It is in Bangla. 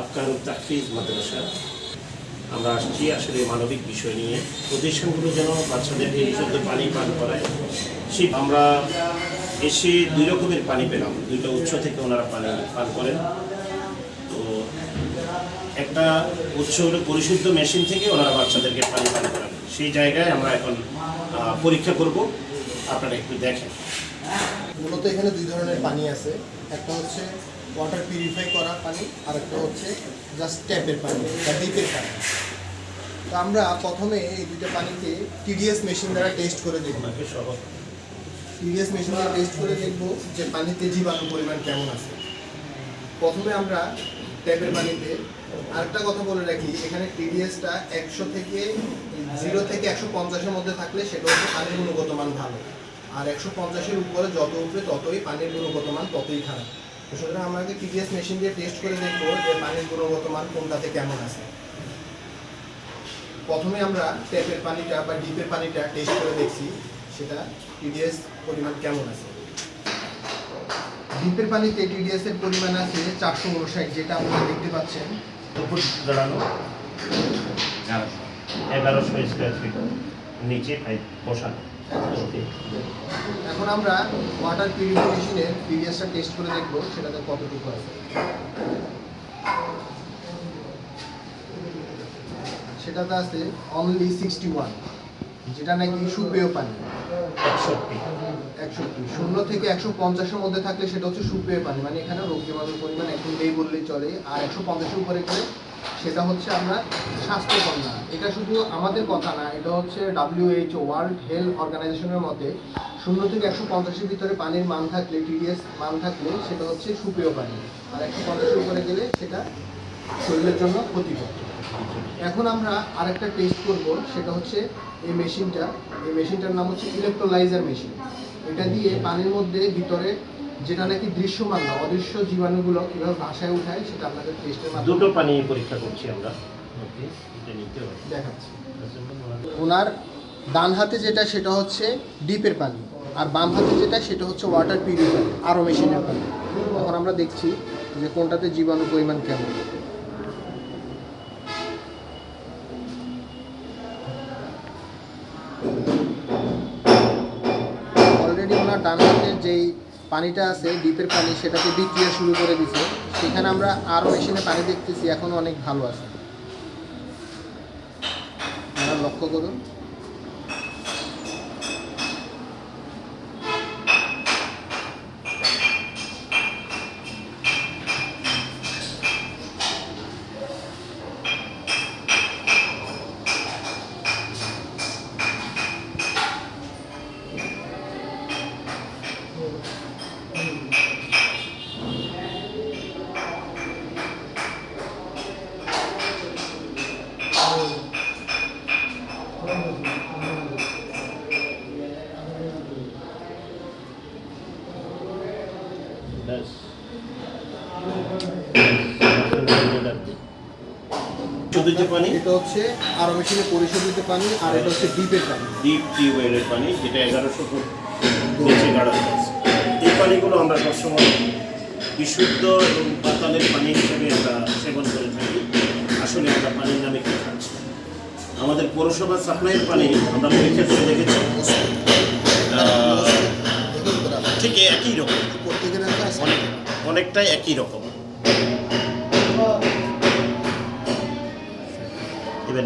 আফকার তাহফিজ মাদ্রাসা। আমরা আসছি আসলে মানবিক বিষয় নিয়ে। প্রতিষ্ঠানগুলো যেন বাচ্চাদেরকে বিশুদ্ধ পানি পান করায়। সেই আমরা এসে দুই রকমের পানি পেলাম। দুইটা উৎস থেকে ওনারা পানি পান করেন। তো একটা উৎস হলো পরিশুদ্ধ মেশিন থেকে ওনারা বাচ্চাদেরকে পানি পান করান। সেই জায়গায় আমরা এখন পরীক্ষা করব। আপনারা একটু দেখেন। মূলত এখানে দুই ধরনের পানি আছে। একটা হচ্ছে ওয়াটার পিউরিফাই করা পানি আর একটা হচ্ছে জাস্ট ট্যাপের পানি বা ডিপের পানি। তো আমরা প্রথমে এই দুইটা পানিকে টিডিএস মেশিন দ্বারা টেস্ট করে দেখব। টিডিএস মেশিন দ্বারা টেস্ট করে দেখব যে পানিতে জীবাণু পরিমাণ কেমন আছে। প্রথমে আমরা ট্যাপের পানিতে আরেকটা কথা বলে রাখি এখানে টিডিএসটা একশো থেকে জিরো থেকে একশো পঞ্চাশের মধ্যে থাকলে সেটা হচ্ছে পানির গুণগত মান ভালো। আর একশো পঞ্চাশের উপরে যত উঠবে ততই পানির গুণগত মান ততই খারাপ। তো সুতরাং আমাকে টিডিএস মেশিন দিয়ে টেস্ট করে দেখব যে পানির গুণগত মান কোনটাতে কেমন আছে। প্রথমে আমরা ট্যাপের পানিটা বা ডিপের পানিটা টেস্ট করে দেখছি সেটা টিডিএস পরিমাণ কেমন আছে। ডিপের পানিতে টিডিএস এর পরিমাণ আছে চারশো উনষাট যেটা আপনারা দেখতে পাচ্ছেন। উপর দাঁড়ানো। এগারোশো স্কোয়ার ফিট নিচে ওকে। এখন আমরা ওয়াটার পিউরিফিকেশনের টিডিএসটা টেস্ট করে দেখব সেটাতে কতটুকু আছে। সেটাতে আছে অনলি সিক্সটি ওয়ান যেটা নাকি সুপেয় পানি। একষট্টি। একষট্টি। শূন্য থেকে একশো পঞ্চাশের মধ্যে থাকলে সেটা হচ্ছে সুপেয় পানি। মানে এখানে রোগ জীবাণুর পরিমাণ একদম নেই বললেই চলে। আর একশো পঞ্চাশের উপরে গেলে সেটা হচ্ছে আমরা স্বাস্থ্যকর না এটা শুধু আমাদের কথা না, এটা হচ্ছে ডাব্লিউএইচও ওয়ার্ল্ড হেলথ অর্গানাইজেশনের মতে শূন্য থেকে একশো পঞ্চাশের ভিতরে পানির মান থাকলে টিডিএস মান থাকলে সেটা হচ্ছে সুপেয় পানি। আর একশো পঞ্চাশের উপরে গেলে সেটা শরীরের জন্য ক্ষতিকর। এখন আমরা আরেকটা টেস্ট করব, সেটা হচ্ছে এই মেশিনটা এই মেশিনটার নাম হচ্ছে ইলেকট্রোলাইজার মেশিন এটা দিয়ে পানির মধ্যে ভিতরে যেটা নাকি দৃশ্যমান না অদৃশ্য জীবাণুগুলো কীভাবে ভাষায় উঠায় সেটা আপনাদের টেস্টের মাধ্যমে দুটো পানি পরীক্ষা করছি আমরা। দেখাচ্ছি। ওনার ডান হাতে যেটা সেটা হচ্ছে ডিপের পানি আর বাম হাতে যেটা সেটা হচ্ছে ওয়াটার পিউরিফায়ার আরও মেশিনের পানি। এখন আমরা দেখছি যে কোনটাতে জীবাণু পরিমাণ কেমন। অলরেডি ওনার ডান হাতের যেই পানিটা আছে, ডিপের পানি, সেটাকে বিক্রিয়া শুরু করে দিছে। সেখানে আমরা আরও মেশিনে পানি দেখতেছি, এখন অনেক ভালো আছে। লক্ষ্য করুন। পানি? এটা হচ্ছে আরও মেশিনে পরিশোধিত পানি আর এটা হচ্ছে ডিপের পানি। ডিপ টিউবওয়েলের পানি যেটা এগারোশো ফুট নিচে গাড়া এই পানিগুলো আমরা সবসময় বিশুদ্ধ এবং পাতালের পানি হিসেবে আমরা সেবন করে থাকি। আসলে আমরা পানির নামে কি খাচ্ছি আমাদের পৌরসভার সাপ্লাইয়ের পানি আমরা পরীক্ষা করে দেখেছি। ঠিক একই রকম। অনেকটাই একই রকম। এবার